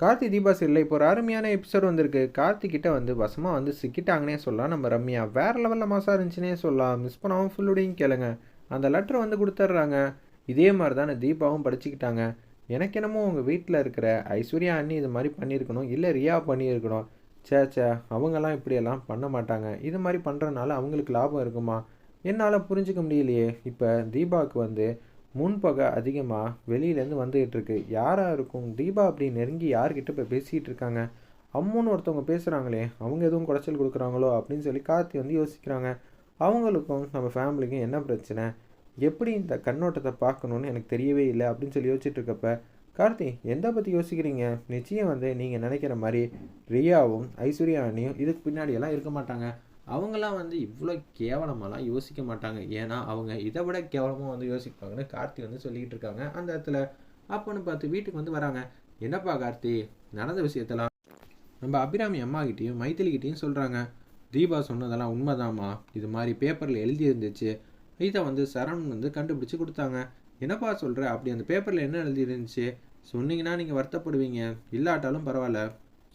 கார்த்தி தீபா இல்லை இப்போ ஒரு அருமையான எபிசோட் வந்திருக்கு. கார்த்திகிட்ட வந்து வசமாக வந்து சிக்கிட்டாங்கன்னே சொல்லலாம். நம்ம ரம்யா வேறு லெவலில் மாசாக இருந்துச்சுன்னே சொல்லலாம். மிஸ் பண்ணாமல் ஃபுல்லுடையும் கேளுங்க. அந்த லெட்டர் வந்து கொடுத்துட்றாங்க இதே மாதிரி தானே தீபாவும் படிச்சுக்கிட்டாங்க. எனக்கு என்னமோ உங்கள் வீட்டில் இருக்கிற ஐஸ்வர்யா அண்ணி இது மாதிரி பண்ணியிருக்கணும். இல்லை ரியா பண்ணியிருக்கணும். சே சே அவங்கெல்லாம் இப்படியெல்லாம் பண்ண மாட்டாங்க. இது மாதிரி பண்ணுறதுனால அவங்களுக்கு லாபம் இருக்குமா? என்னால் புரிஞ்சுக்க முடியலையே. இப்போ தீபாவுக்கு வந்து முன்பகை அதிகமாக வெளியிலேருந்து வந்துகிட்டு இருக்கு. யாராக இருக்கும்? தீபா அப்படி நெருங்கி யார்கிட்ட போய் பேசிகிட்டு இருக்காங்க? அம்முன்னு ஒருத்தவங்க பேசுகிறாங்களே அவங்க எதுவும் குடைச்சல் கொடுக்குறாங்களோ அப்படின்னு சொல்லி கார்த்தி வந்து யோசிக்கிறாங்க. அவங்களுக்கும் நம்ம ஃபேமிலிக்கும் என்ன பிரச்சனை? எப்படி இந்த கண்ணோட்டத்தை பார்க்கணுன்னு எனக்கு தெரியவே இல்லை அப்படின்னு சொல்லி யோசிச்சுட்டு இருக்கப்ப கார்த்தி எந்த பற்றி யோசிக்கிறீங்க? நிச்சயம் வந்து நீங்கள் நினைக்கிற மாதிரி ரியாவும் ஐஸ்வர்யா அண்ணியும் இதுக்கு பின்னாடியெல்லாம் இருக்க மாட்டாங்க. அவங்களாம் வந்து இவ்வளோ கேவலமாலாம் யோசிக்க மாட்டாங்க. ஏன்னா அவங்க இதை விட கேவலமாக வந்து யோசிப்பாங்கன்னு கார்த்தி வந்து சொல்லிக்கிட்டு இருக்காங்க. அந்த இடத்துல அப்போன்னு பார்த்து வீட்டுக்கு வந்து வராங்க. என்னப்பா கார்த்தி நடந்த விஷயத்தெல்லாம் நம்ம அபிராமி அம்மாக்கிட்டேயும் மைத்திலிகிட்டேயும் சொல்கிறாங்க தீபா சொன்னதெல்லாம் உண்மைதாம்மா. இது மாதிரி பேப்பரில் எழுதியிருந்துச்சு. இதை வந்து சரண் வந்து கண்டுபிடிச்சி கொடுத்தாங்க. என்னப்பா சொல்கிற அப்படி அந்த பேப்பரில் என்ன எழுதி இருந்துச்சு சொன்னீங்கன்னா நீங்கள் வருத்தப்படுவீங்க. இல்லாட்டாலும் பரவாயில்ல.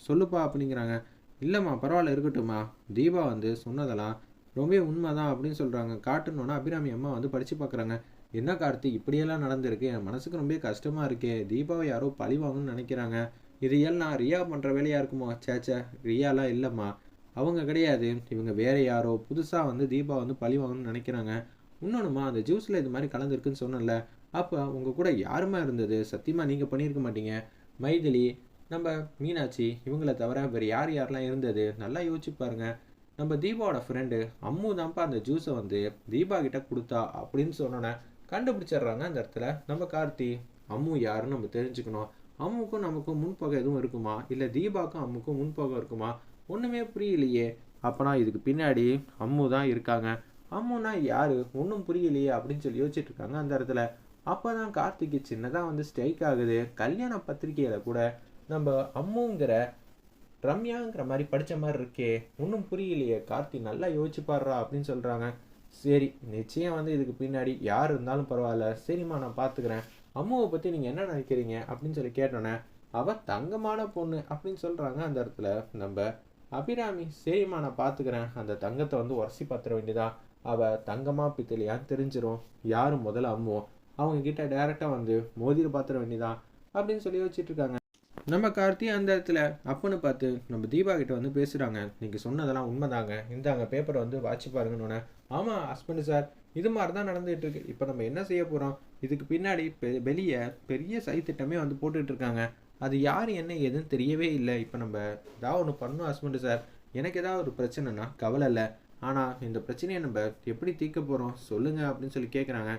சொல்லுப்பா அப்படிங்கிறாங்க. இல்லைம்மா பரவாயில்ல இருக்கட்டும்மா. தீபா வந்து சொன்னதெல்லாம் ரொம்ப உண்மைதான் அப்படின்னு சொல்கிறாங்க காட்டுனோன்னா அபிராமி அம்மா வந்து படித்து பார்க்குறாங்க என்ன கார்த்தி இப்படியெல்லாம் நடந்திருக்கு? என் மனசுக்கு ரொம்ப கஷ்டமாக இருக்கே. தீபாவை யாரோ பழிவாங்கன்னு நினைக்கிறாங்க. இது எல்லாம் ரியா பண்ணுற வேலையாக இருக்குமோ? சேச்சே ரியாலாம் இல்லைம்மா. அவங்க கிடையாது. இவங்க வேற யாரோ. புதுசாக வந்து தீபா வந்து பழி வாங்கணும்னு நினைக்கிறாங்க. இன்னொன்றுமா அந்த ஜூஸில் இது மாதிரி கலந்துருக்குன்னு சொன்னல அப்போ உங்கள் கூட யாருமா இருந்தது? சத்தியமாக நீங்கள் பண்ணியிருக்க மாட்டீங்க. மைதிலி நம்ம மீனாட்சி இவங்கள தவிர வேறு யார் யாரெல்லாம் இருந்தது? நல்லா யோசிச்சு பாருங்க. நம்ம தீபாவோட ஃப்ரெண்டு அம்மு தான்ப்பா அந்த ஜூஸை வந்து தீபா கிட்ட கொடுத்தா அப்படின்னு சொன்னோன்னே கண்டுபிடிச்சிடுறாங்க அந்த இடத்துல. நம்ம கார்த்தி அம்மு யாருன்னு நம்ம தெரிஞ்சுக்கணும். அம்முக்கும் நமக்கும் முன்பகை எதுவும் இருக்குமா? இல்லை தீபாவுக்கும் அம்முக்கும் முன்பகை இருக்குமா? ஒன்றுமே புரியலையே. அப்போனா இதுக்கு பின்னாடி அம்மு தான் இருக்காங்க. அம்முனா யார்? ஒன்றும் புரியலையே அப்படின்னு சொல்லி யோசிச்சுட்டு இருக்காங்க அந்த இடத்துல. அப்போ தான் கார்த்திக்கு சின்னதாக வந்து ஸ்ட்ரைக் ஆகுது. கல்யாண பத்திரிக்கையில் கூட நம்ம அம்முங்கிற ரம்யாங்கிற மாதிரி படித்த மாதிரி இருக்கே ஒன்றும் புரியலையே கார்த்தி நல்லா யோசிச்சு பாடுறா அப்படின்னு சொல்கிறாங்க சரி நிச்சயம் வந்து இதுக்கு பின்னாடி யார் இருந்தாலும் பரவாயில்ல. சரிம்மா நான் பார்த்துக்கிறேன் அம்முவை பற்றி நீங்கள் என்ன நினைக்கிறீங்க? அப்படின்னு சொல்லி கேட்டோன்னே அவள் தங்கமான பொண்ணு அப்படின்னு சொல்கிறாங்க அந்த இடத்துல. நம்ம அபிராமி சரிம்மா நான் பார்த்துக்கிறேன் அந்த தங்கத்தை வந்து உரசி பார்த்துட வேண்டியதா? அவள் தங்கமா பித்தலையான்னு தெரிஞ்சிடும் யார் முதல்ல அம்முவோ? அவங்க கிட்ட டைரெக்டாக வந்து மோதிர பார்த்துட வேண்டியதான் அப்படின்னு சொல்லி வச்சுட்டு இருக்காங்க. நம்ம கார்த்தி அந்த இடத்துல அப்பன்னு பார்த்து நம்ம தீபா கிட்ட வந்து பேசுகிறாங்க நீங்கள் சொன்னதெல்லாம் உண்மைதாங்க. இந்தாங்க பேப்பரை வந்து வாட்சி பாருங்கன்னு ஆமாம் ஹஸ்பண்ட் சார் இது மாதிரி தான் நடந்துகிட்டு இருக்கு இப்போ நம்ம என்ன செய்ய போகிறோம் இதுக்கு பின்னாடி பெ வெளியே பெரிய சைத்திட்டமே வந்து போட்டுட்டு இருக்காங்க அது யார் என்ன ஏதுன்னு தெரியவே இல்லை. இப்போ நம்ம ஏதாவது ஒன்று பண்ணணும் ஹஸ்பண்டு சார் எனக்கு ஏதாவது ஒரு பிரச்சனைனா கவலை இல்லை. ஆனால் இந்த பிரச்சனையை நம்ம எப்படி தீர்க்க போகிறோம் சொல்லுங்கள் அப்படின்னு சொல்லி கேட்குறாங்க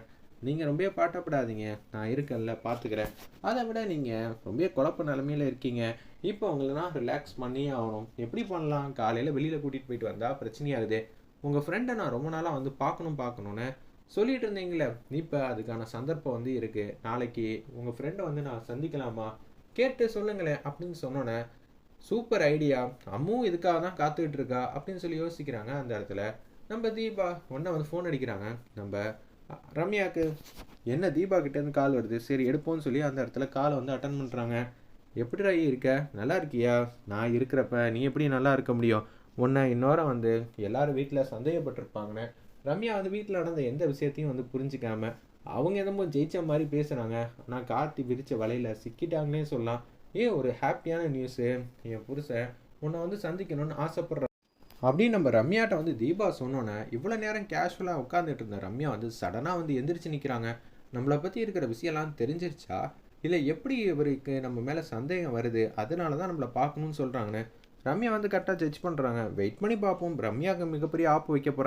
நீங்கள் ரொம்ப பாட்டப்படாதீங்க. நான் இருக்கேன்ல பார்த்துக்கிறேன் அதை விட நீங்கள் ரொம்ப குழப்ப நிலமையில இருக்கீங்க. இப்போ உங்களை ரிலாக்ஸ் பண்ணியே ஆகணும். எப்படி பண்ணலாம்? காலையில் வெளியில் கூட்டிகிட்டு போயிட்டு வந்தால் பிரச்சனையாகுது. உங்கள் ஃப்ரெண்டை நான் ரொம்ப நாளாக வந்து பார்க்கணும் பார்க்கணுன்னு சொல்லிட்டு இருந்தீங்களே இப்போ அதுக்கான சந்தர்ப்பம் வந்து இருக்குது நாளைக்கு உங்கள் ஃப்ரெண்டை வந்து நான் சந்திக்கலாமா? கேட்டு சொல்லுங்களேன் அப்படின்னு சொன்னோன்னே சூப்பர் ஐடியா. அம்மும் இதுக்காக தான் காத்துக்கிட்டு இருக்கா? அப்படின்னு சொல்லி யோசிக்கிறாங்க அந்த இடத்துல. நம்ம தீபா ஒன்றை வந்து ஃபோன் அடிக்கிறாங்க. நம்ம ரம்யாவுக்கு ரம்யாக்கு என்ன தீபா கிட்டேருந்து கால் வருது? சரி எடுப்போம்னு சொல்லி அந்த இடத்துல காலை வந்து அட்டன் பண்ணுறாங்க எப்படிடா இருக்க? நல்லா இருக்கியா? நான் இருக்கிறப்ப நீ எப்படி நல்லா இருக்க முடியும்? உன்னை இன்னொரு வந்து எல்லாரும் வீட்டில் சந்தேகப்பட்டிருப்பாங்கன்னு. ரம்யா வந்து வீட்டில் நடந்த எந்த விஷயத்தையும் வந்து புரிஞ்சுக்காம அவங்க என்னமோ ஜெயிச்ச மாதிரி பேசுகிறாங்க ஆனால் கார்த்தி விரித்த வலையில் சிக்கிட்டாங்கன்னே சொல்லலாம். ஏன் ஒரு ஹாப்பியான நியூஸு என் புருஷன் உன்னை வந்து சந்திக்கணும்னு ஆசைப்படுற அப்படின்னு நம்ம ரம்யாட்ட வந்து தீபா சொன்னோன்னே இவ்வளோ நேரம் கேஷுவலாக உட்காந்துட்டு இருந்த ரம்யா வந்து சடனாக வந்து எந்திரிச்சு நிற்கிறாங்க நம்மளை பற்றி இருக்கிற விஷயம்லாம் தெரிஞ்சிருச்சா? இல்லை எப்படி இவருக்கு நம்ம மேலே சந்தேகம் வருது? அதனால தான் நம்மளை பார்க்கணும்னு சொல்கிறாங்கன்னு ரம்யா வந்து கரெக்டாக ஜட்ஜ் பண்ணுறாங்க வெயிட் பண்ணி பார்ப்போம். ரம்யாவுக்கு மிகப்பெரிய ஆப்பு வைக்க போகிறாங்க